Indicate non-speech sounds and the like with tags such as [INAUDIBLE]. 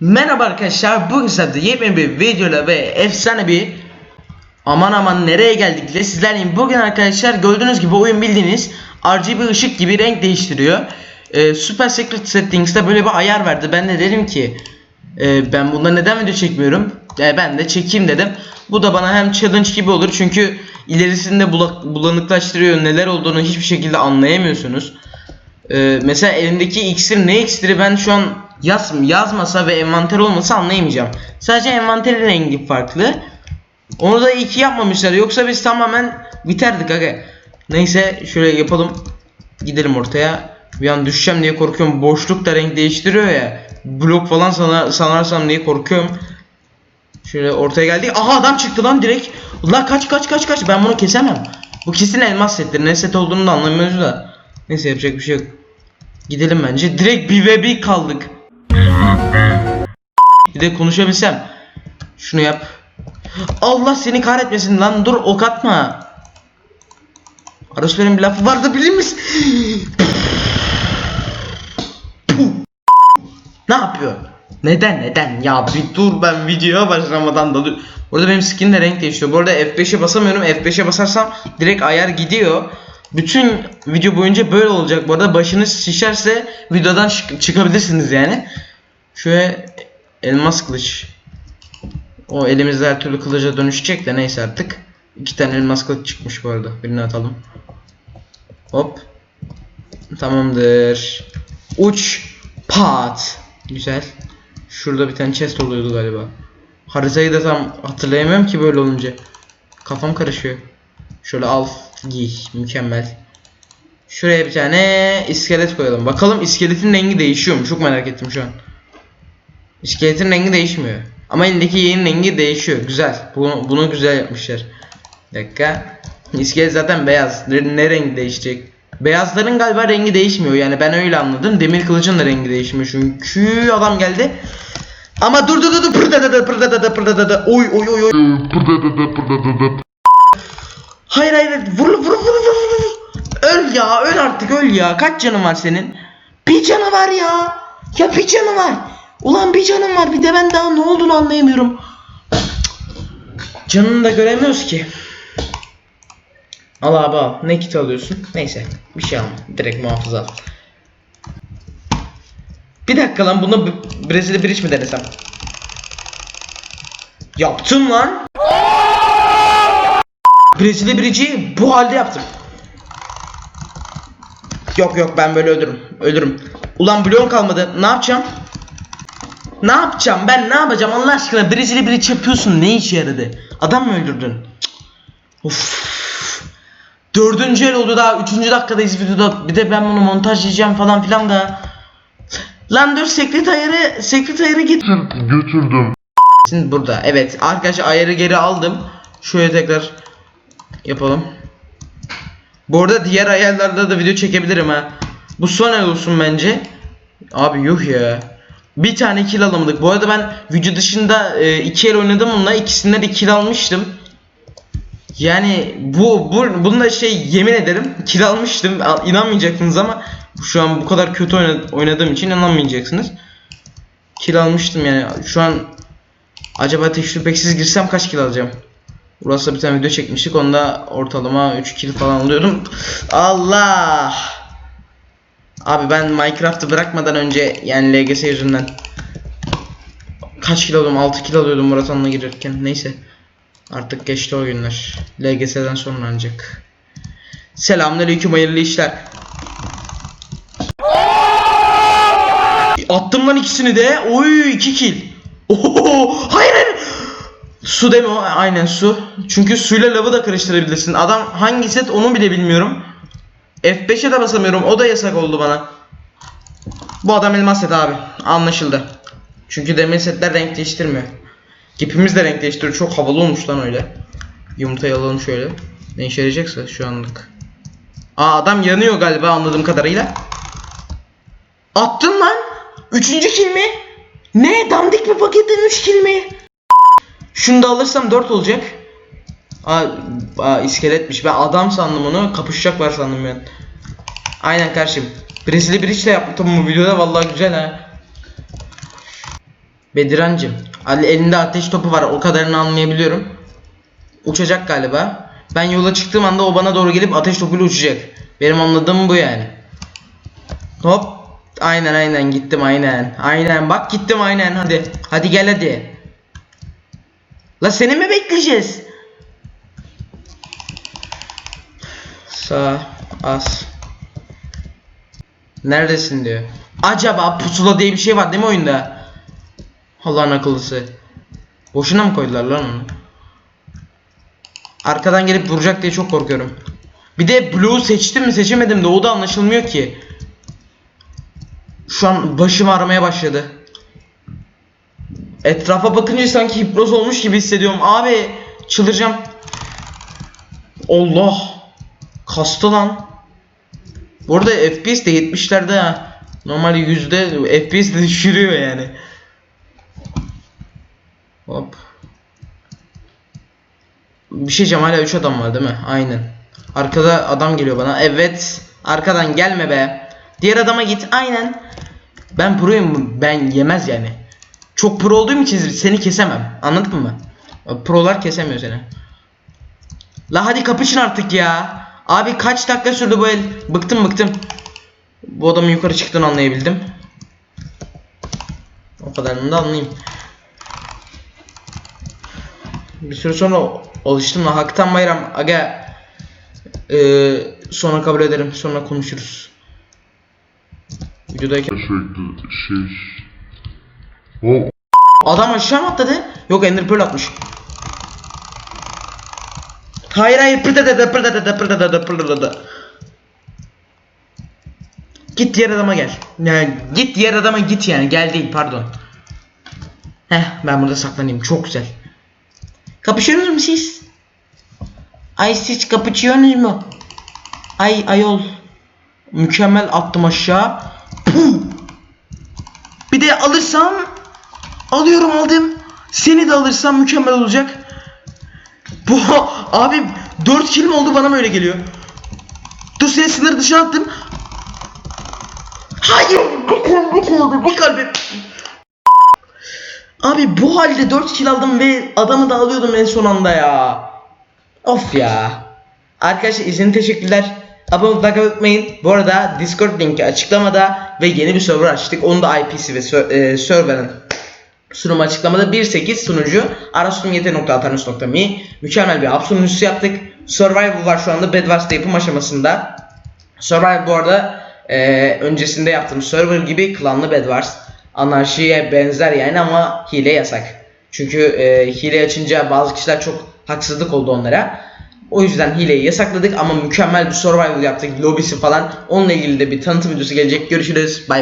Merhaba arkadaşlar bugün sizlerle yepyeni bir videoyla ve efsane bir Aman aman nereye geldik de sizlerleyim. Bugün arkadaşlar gördüğünüz gibi oyun bildiğiniz RGB ışık gibi renk değiştiriyor. Ee, Super Secret Settings'te böyle bir ayar verdi ben de dedim ki e, Ben bunda neden video çekmiyorum? E, Ben de çekeyim dedim. Bu da bana hem challenge gibi olur çünkü ilerisinde bula- bulanıklaştırıyor neler olduğunu hiçbir şekilde anlayamıyorsunuz. Ee, mesela elimdeki iksir ne iksiri ben şu an yaz, yazmasa ve envanter olmasa anlayamayacağım. Sadece envanterin rengi farklı. Onu da iyi ki yapmamışlar. Yoksa biz tamamen biterdik aga. Neyse şöyle yapalım. Gidelim ortaya. Bir an düşeceğim diye korkuyorum. Boşluk da renk değiştiriyor ya. Blok falan sana, sanarsam diye korkuyorum. Şöyle ortaya geldik. Aha adam çıktı lan direkt. La kaç kaç kaç kaç. Ben bunu kesemem. Bu kesin elmas settir. Ne set olduğunu da anlamıyoruz da. Neyse yapacak bir şey yok. Gidelim bence. Direkt bir ve bir kaldık. Bir de konuşabilsem. Şunu yap. Allah seni kahretmesin lan. Dur ok atma. Arasların bir lafı vardı bilir misin? ne yapıyor? Neden neden? Ya bir dur ben videoya başlamadan da dur. Burada benim skin de renk değişiyor. Bu arada F5'e basamıyorum. F5'e basarsam direkt ayar gidiyor. Bütün video boyunca böyle olacak. Bu arada başınız şişerse videodan çık- çıkabilirsiniz yani. Şöyle elmas kılıç. O elimizde her türlü kılıca dönüşecek de neyse artık. İki tane elmas kılıç çıkmış bu arada. Birini atalım. Hop. Tamamdır. Uç. Pat. Güzel. Şurada bir tane chest oluyordu galiba. Haritayı da tam hatırlayamıyorum ki böyle olunca. Kafam karışıyor. Şöyle al giy. Mükemmel. Şuraya bir tane iskelet koyalım. Bakalım iskeletin rengi değişiyor mu? Çok merak ettim şu an. İskeletin rengi değişmiyor. Ama elindeki yeğenin rengi değişiyor. Güzel. Bunu, bunu güzel yapmışlar. Bir dakika. İskelet zaten beyaz. Ne, rengi değişecek? Beyazların galiba rengi değişmiyor. Yani ben öyle anladım. Demir kılıcın da rengi değişmiyor. Çünkü adam geldi. Ama dur dur dur dur pırdadadı pırdadadı pırdadadı. Oy oy oy oy. Hayır hayır vur vur vur vur vur. vur. Öl ya öl artık öl ya. Kaç canın var senin? Bir canı var ya. Ya bir canı var. Ulan bir canım var bir de ben daha ne olduğunu anlayamıyorum. Canını da göremiyoruz ki. Al abi al. Ne kit alıyorsun? Neyse. Bir şey alma. Direkt muhafıza al. Bir dakika lan bunu B- Brezilya Bridge mi denesem? Yaptım lan. Brezilya Bridge'i bu halde yaptım. Yok yok ben böyle ölürüm. Ölürüm. Ulan bloğum kalmadı. Ne yapacağım? Ne yapacağım? Ben ne yapacağım Allah aşkına? Brezilya Bridge yapıyorsun. Ne işe yaradı? Adam mı öldürdün? Cık. Of. Dördüncü el oldu daha. Üçüncü dakikadayız videoda. Bir de ben bunu montajlayacağım falan filan da. Lan dur sekret ayarı, sekret ayarı git. götürdüm. Şimdi burada. Evet arkadaşlar ayarı geri aldım. Şöyle tekrar yapalım. Bu arada diğer ayarlarda da video çekebilirim ha. Bu son el olsun bence. Abi yuh ya. Bir tane kill alamadık. Bu arada ben video dışında e, iki el oynadım onunla. İkisinde de kill almıştım. Yani bu, bu bunu da şey yemin ederim kill almıştım. Al- İnanmayacaksınız ama şu an bu kadar kötü oyna- oynadığım için inanmayacaksınız. Kill almıştım yani. Şu an Acaba tecrübeksiz girsem kaç kill alacağım? Burası bir tane video çekmiştik. Onda ortalama 3 kill falan alıyordum. [LAUGHS] Allah! Abi ben Minecraft'ı bırakmadan önce yani LGS yüzünden kaç kill alıyordum? 6 kill alıyordum Murat Han'la girerken. Neyse. Artık geçti o günler. LGS'den sonra ancak. Selamünaleyküm hayırlı işler. Attım lan ikisini de. Oy 2 kill. Oho, hayır hayır. Su deme o. Aynen su. Çünkü suyla lavı da karıştırabilirsin. Adam hangi set onu bile bilmiyorum. F5'e de basamıyorum. O da yasak oldu bana. Bu adam elmas set abi. Anlaşıldı. Çünkü demir setler renk değiştirmiyor. Gipimiz de renk değiştiriyor. Çok havalı olmuş lan öyle. Yumurtayı alalım şöyle. Ne işe yarayacaksa şu anlık. Aa adam yanıyor galiba anladığım kadarıyla. Attın lan. Üçüncü kill mi? Ne? Dandik bir paketten 3 kill mi? Şunu da alırsam 4 olacak. Aa, aa iskeletmiş. Ben adam sandım onu. Kapışacaklar sandım ben. Aynen karşım. Brezilya Bridge de yaptım bu videoda vallahi güzel ha. Bedirancım. Ali elinde ateş topu var. O kadarını anlayabiliyorum. Uçacak galiba. Ben yola çıktığım anda o bana doğru gelip ateş topuyla uçacak. Benim anladığım bu yani. Hop. Aynen aynen gittim aynen. Aynen bak gittim aynen hadi. Hadi gel hadi. La seni mi bekleyeceğiz? Sağ az. Neredesin diyor. Acaba pusula diye bir şey var değil mi oyunda? Allah'ın akıllısı. Boşuna mı koydular lan onu? Arkadan gelip vuracak diye çok korkuyorum. Bir de Blue seçtim mi seçemedim de o da anlaşılmıyor ki. Şu an başım ağrımaya başladı. Etrafa bakınca sanki hipnoz olmuş gibi hissediyorum. Abi çıldıracağım. Allah. Kastı lan. Bu arada FPS de 70'lerde ha. Normal yüzde FPS de düşürüyor yani. Hop. Bir şey diyeceğim hala 3 adam var değil mi? Aynen. Arkada adam geliyor bana. Evet. Arkadan gelme be. Diğer adama git. Aynen. Ben proyum. Ben yemez yani. Çok pro olduğum için seni kesemem. Anladın mı? Prolar kesemiyor seni. La hadi kapışın artık ya. Abi kaç dakika sürdü bu el? Bıktım bıktım. Bu adamın yukarı çıktığını anlayabildim. O kadarını da anlayayım. Bir süre sonra alıştım la Haktan Bayram aga ee, sonra kabul ederim sonra konuşuruz. Videodayken Sürekli şey... O Adam aşağı mı atladı? Yok Ender Pearl atmış. Hayır hayır pırda da pırda da pırda da pırda da Git diğer adama gel. Yani git diğer adama git yani gel değil pardon. Heh ben burada saklanayım çok güzel. Kapışıyorsunuz mu siz? Ay siz kapışıyorsunuz mu? Ay ayol. Mükemmel attım aşağı. Puh. Bir de alırsam Alıyorum aldım. Seni de alırsam mükemmel olacak. Bu [LAUGHS] abi 4 kill mi oldu bana mı öyle geliyor? Dur seni sınır dışına attım. Hayır bir kalbim kaldı bir kalbim. Abi bu halde 4 kill aldım ve adamı da alıyordum en son anda ya. Of ya. Arkadaşlar izin teşekkürler. Abone olmayı unutmayın. Bu arada Discord linki açıklamada ve yeni bir server açtık. Onun da IP'si ve e, server'ın Sunum açıklamada 1.8 sunucu arasunum.yt.atarnus.me Mükemmel bir app sunucusu yaptık. Survival var şu anda Bed Wars'ta yapım aşamasında. Survival bu arada eee, öncesinde yaptığım server gibi klanlı Bed Wars. Anarşiye benzer yani ama hile yasak. Çünkü eee, hile açınca bazı kişiler çok haksızlık oldu onlara. O yüzden hileyi yasakladık ama mükemmel bir survival yaptık. Lobisi falan. Onunla ilgili de bir tanıtım videosu gelecek. Görüşürüz. Bye.